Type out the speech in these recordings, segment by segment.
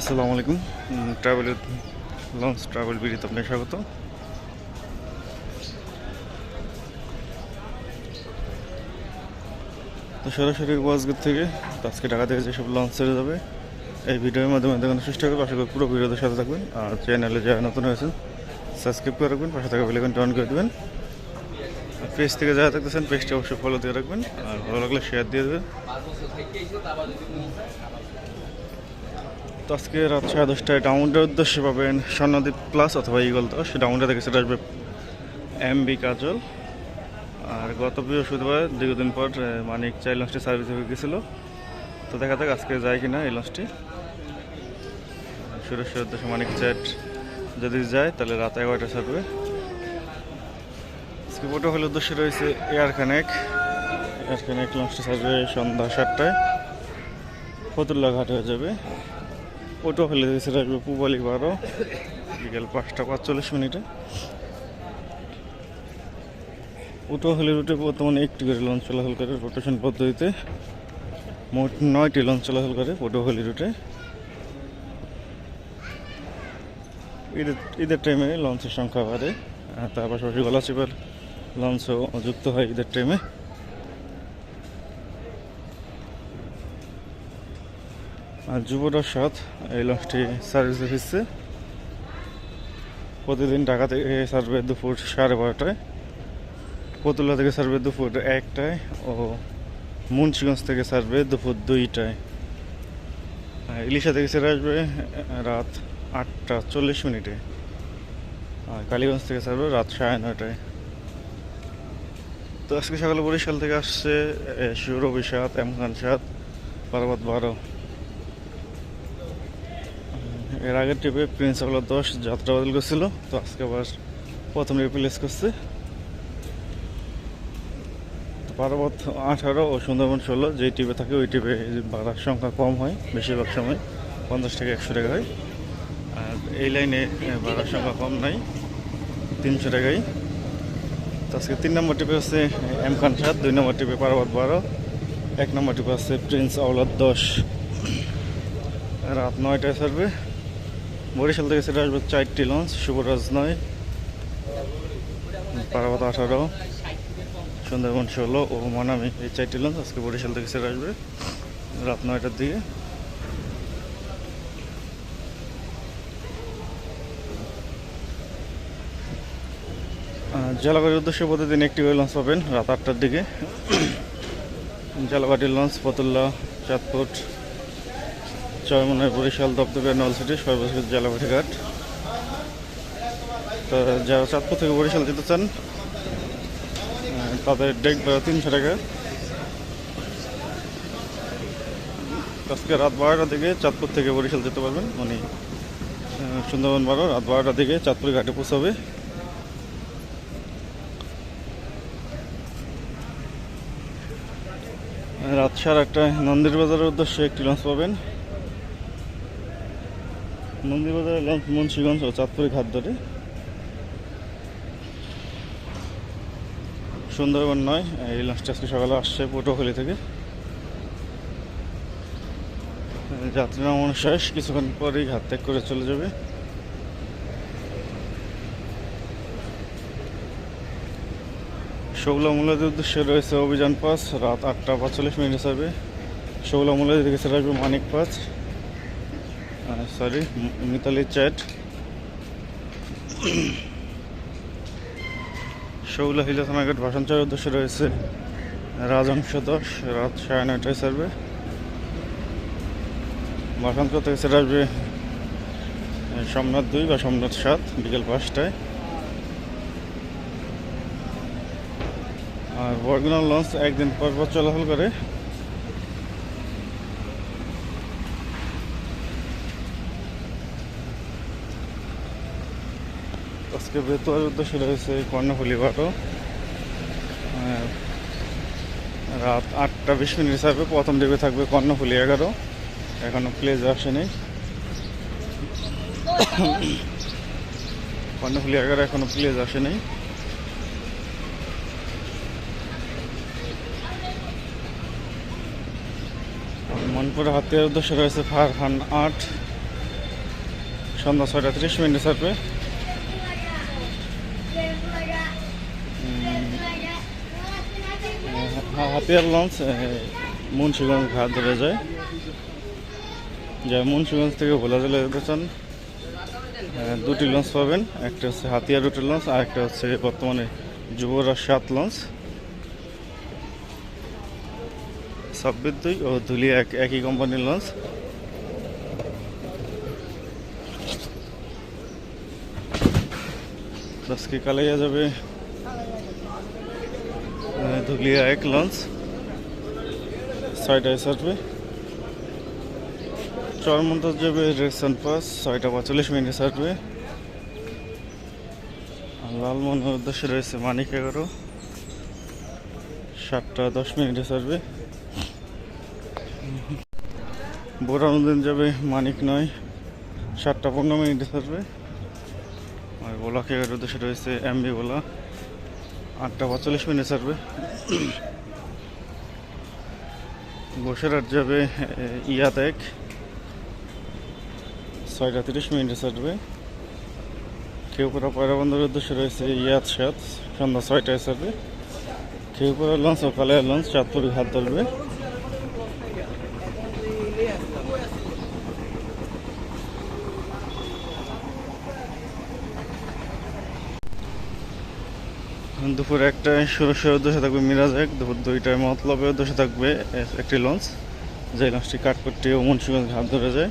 আসসালামু আলাইকুম। ট্রাভেলের লঞ্চ ট্রাভেল বিডিতে আপনাকে স্বাগত। তো সরাসরি ওয়াজগেট থেকে আজকে ঢাকা থেকে যেসব লঞ্চ ছেড়ে যাবে, এই ভিডিওর মাধ্যমে দেখানোর চেষ্টা করব। আশা করি পুরো ভিডিওতে সাথে থাকবেন আর চ্যানেলে যারা নতুন হয়েছেন সাবস্ক্রাইব করে রাখবেন, পাশে থাকা বেলাইকনটা অন করে দেবেন। আর পেজ থেকে যারা থাকতেছেন পেজটা অবশ্যই ফলো দিয়ে রাখবেন। আর ভালো লাগলে শেয়ার দিয়ে দেবেন। তো আজকে রাত সাড়ে দশটায় ডাউনটার উদ্দেশ্যে পাবেন স্বর্ণদ্বীপ প্লাস অথবা ইগল দশ ডাউনটা থেকে সেটা আসবে এম বি কাজল আর গত বৃহস্পতিবার দীর্ঘদিন পর মানিক চাই লঞ্চটি সার্ভিস হয়ে গেছিল তো দেখা যাক আজকে যায় কি না এই লঞ্চটি সুরেশ্বর উদ্দেশ্যে মানিক চ্যাট যদি যায়, তাহলে রাত এগারোটা ছাড়বে আজকে পটুয়াখালীর উদ্দেশ্যে রয়েছে এয়ার কানেক এয়ার কানেক লঞ্চটি ছাড়বে সন্ধ্যা সাতটায়। ফতুল্লা ঘাট হয়ে যাবে। পটুয়াখালী থেকে সেটা আসবে পুবালি বারো। বিকেল পাঁচটা পাঁচচল্লিশ মিনিটে। পটুয়াখালী রুটে বর্তমানে একটি করে লঞ্চ চলাচল করে রোটেশন পদ্ধতিতে। মোট নয়টি লঞ্চ চলাচল করে পটুয়াখালী রুটে ঈদের ঈদের টাইমে লঞ্চের সংখ্যা বাড়ে। তার পাশাপাশি গলাচিপার লঞ্চও যুক্ত হয় ঈদের টাইমে আর যুবরাজ সাত এই লঞ্চটি সার্ভিসে ফিরছে প্রতিদিন ঢাকা থেকে সার্ভে দুপুর সাড়ে বারোটায় পতুলা থেকে সার্ভে দুপুর একটায় ও মুন্সিগঞ্জ থেকে সার্ভে দুপুর দুইটায়। ইলিশা থেকে ছেড়ে আসবে রাত আটটা চল্লিশ মিনিটে। আর কালীগঞ্জ থেকে সার্ভে রাত সাড়ে নয়টায়। তো আজকে সকালে বরিশাল থেকে আসছে শিউরবি সাত এম খান সাত পার্বত বারো। এর আগের ট্রিপে প্রিন্স আবলা দশ যাত্রা বদল করছিল, তো আজকে আবার প্রথম রিপ্লেস করছে। পার্বত আঠারো ও সুন্দরবন ষোলো যে টিপে থাকে, ওই টিপে ভাড়ার সংখ্যা কম হয়, বেশিরভাগ সময় পঞ্চাশ থেকে একশো টাকা হয়। আর এই লাইনে ভাড়ার সংখ্যা কম নাই, তিনশো টাকাই। তো আজকে তিন নম্বর টিপে হচ্ছে এম খান সাত দুই নম্বর টিপে পার্বত বারো, এক নম্বর টিপে আছে প্রিন্স আওলাদ দশ। রাত নয়টায় ছাড়বে। বরিশাল থেকে সেটা আসবে চারটি লঞ্চ শুভরাজ নয়, পারাবত আঠারো, সুন্দরবন ষোলো ও মানামি, এই চারটি লঞ্চ আজকে বরিশাল থেকে সেটা আসবে রাত নয়টার দিকে। জলাবাড়ির উদ্দেশ্যে প্রতিদিন একটি করে লঞ্চ পাবেন রাত আটটার দিকে। জলাবাড়ির লঞ্চ ফতুল্লা, চাঁদপুর চরমনের বরিশাল দপদপে নলসিটি সর্বশেষ জেলাবাড়ি ঘাট। তো যারা চাঁদপুর থেকে বরিশাল যেতে চান তাদের ডেক ভাড়া তিনশো টাকা। আজকে রাত বারোটা থেকে চাঁদপুর থেকে বরিশাল যেতে পারবেন। মানে সুন্দরবন বারো, রাত বারোটা থেকে চাঁদপুর ঘাটে পৌঁছাবে। রাত সাড়ে আটটায় নন্দির বাজারের উদ্দেশ্যে একটি লঞ্চ পাবেন। নন্দীবাজারের লঞ্চ মুন্সিগঞ্জ ও চাঁদপুরি ঘাট ধরে সুন্দরবন নয়, এই লঞ্চটা আজকে সকালে আসছে পটুয়াখালী থেকে। যাত্রী নামানো শেষ, কিছুক্ষণ পরেই ঘাট ত্যাগ করে চলে যাবে। শৌলা মূলাদের উদ্দেশ্যে রয়েছে অভিযান পাস রাত আটটা পাঁচচল্লিশ মিনিট হিসাবে শৌলা মূলাদি থেকে সেটা আসবে মানিক পাস সরি মিতালি চ্যাট শৌলা হিলা থানাঘাট ভাষাঞ্চলের উদ্দেশ্যে রয়েছে রাজংশ দশ, রাত সাড়ে নয়টায় সার্ভে ভাষাঞ্চল থেকে সেটা আসবে সোমনাথ দুই বা সোমনাথ সাত, বিকেল পাঁচটায়। আর বরগুনা লঞ্চ একদিন পর পর চলাচল করে। আজকে বেতুয়ার উদ্দেশ্যে রয়েছে কর্ণফুলি বারো। রাত আটটা বিশ মিনিট হিসাবে প্রথম দিকে থাকবে কর্ণফুলি এগারো। এখনও প্লেজ আসেনি। কর্ণফুলি এগারো এখনও প্লেজ আসেনি। মনপুর হাতিয়ার উদ্দেশ্যে রয়েছে ফারহান আট। সন্ধ্যা ছয়টা তিরিশ মিনিট ছাড়বে হাতিয়ার লঞ্চ এ, মুন্সিগঞ্জ ঘাট ধরে যায়। যা মুন্সিগঞ্জ থেকে ভোলা জেলা যেতে চান দুটি লঞ্চ পাবেন। একটা হচ্ছে হাতিয়ার রুটের লঞ্চ আর একটা হচ্ছে বর্তমানে যুবরাজ সাত লঞ্চ। সাব্বির দুই ও ধুলি এক একই কোম্পানির লঞ্চ। আজকে কালাইয়া যাবে ধুলিয়া এক লঞ্চ। ছয়টায় ছাড়বে চরমন্তাজ যাবে রেকসান পাস, ছয়টা পঁয়তাল্লিশ মিনিটে ছাড়বে লালমোহনের উদ্দেশ্যে রয়েছে মানিক এগারো। সাতটা দশ মিনিটে ছাড়বে বোরানুদ্দিন যাবে মানিক নয়। সাতটা পনেরো মিনিটে ছাড়বে আর এগারোর উদ্দেশ্যে রয়েছে এমবি বোলা। আটটা পঁয়তাল্লিশ মিনিট ছাড়বে। বসেরহাট যাবে ইয়াত এক ছয়টা তিরিশ মিনিটে ছাড়বে। খেউপুরা পয়রা বন্দরের উদ্দেশ্যে রয়েছে ইয়াত সাত, সন্ধ্যা ছয়টায় ছাড়বে। খেউপুরা লঞ্চ ও লঞ্চ চাঁদপুর ঘাট ধরবে। দুপুর একটায় সুরক্ষার উদ্দেশ্যে থাকবে মিরাজ এক, দুপুর দুইটায় মতলবের উদ্দেশ্যে থাকবে একটি লঞ্চ, যে লঞ্চটি কাঠপট্টি ও মুন্সিগঞ্জ ঘাট ধরে যায়।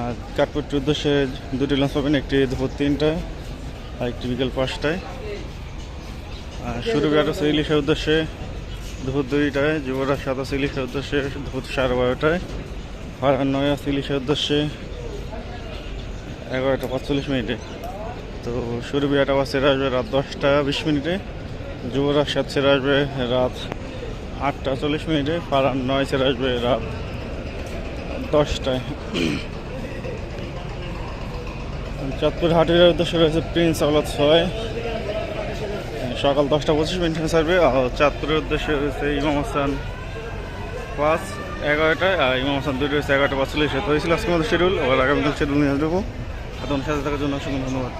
আর কাঠপট্টির উদ্দেশ্যে দুটি লঞ্চ পাবেন, একটি দুপুর তিনটায়, আর একটি বিকেল পাঁচটায়। আর সুরবিহাট হচ্ছে ইলিশের উদ্দেশ্যে দুপুর দুইটায়, যুবরাজ সাত আছে ইলিশের উদ্দেশ্যে দুপুর সাড়ে বারোটায় আর নয় আছে ইলিশের উদ্দেশ্যে এগারোটা পাঁচচল্লিশ মিনিটে। তো সুরবিহাট আবার ছেড়ে আসবে রাত দশটা বিশ মিনিটে। যুবরাজ সাত ছেড়ে আসবে রাত আটটা চল্লিশ মিনিটে। ফারান নয় ছেড়ে আসবে রাত দশটায়। চাঁদপুর হাটের উদ্দেশ্যে রয়েছে প্রিন্স আওলাদ ছয়। সকাল দশটা পঁচিশ মিনিটে ছাড়বে। আর চাঁদপুরের উদ্দেশ্যে রয়েছে ইমাম হাসান পাঁচ, এগারোটায়। আর ইমাম হাসান দুই রয়েছে এগারোটা পাঁচচল্লিশে তো এই ছিল আজকের মধ্যে শিডিউল আবার আগামীকাল শিডিউল নিয়ে আসব। এখন সাথে থাকার জন্য অসংখ্য ধন্যবাদ।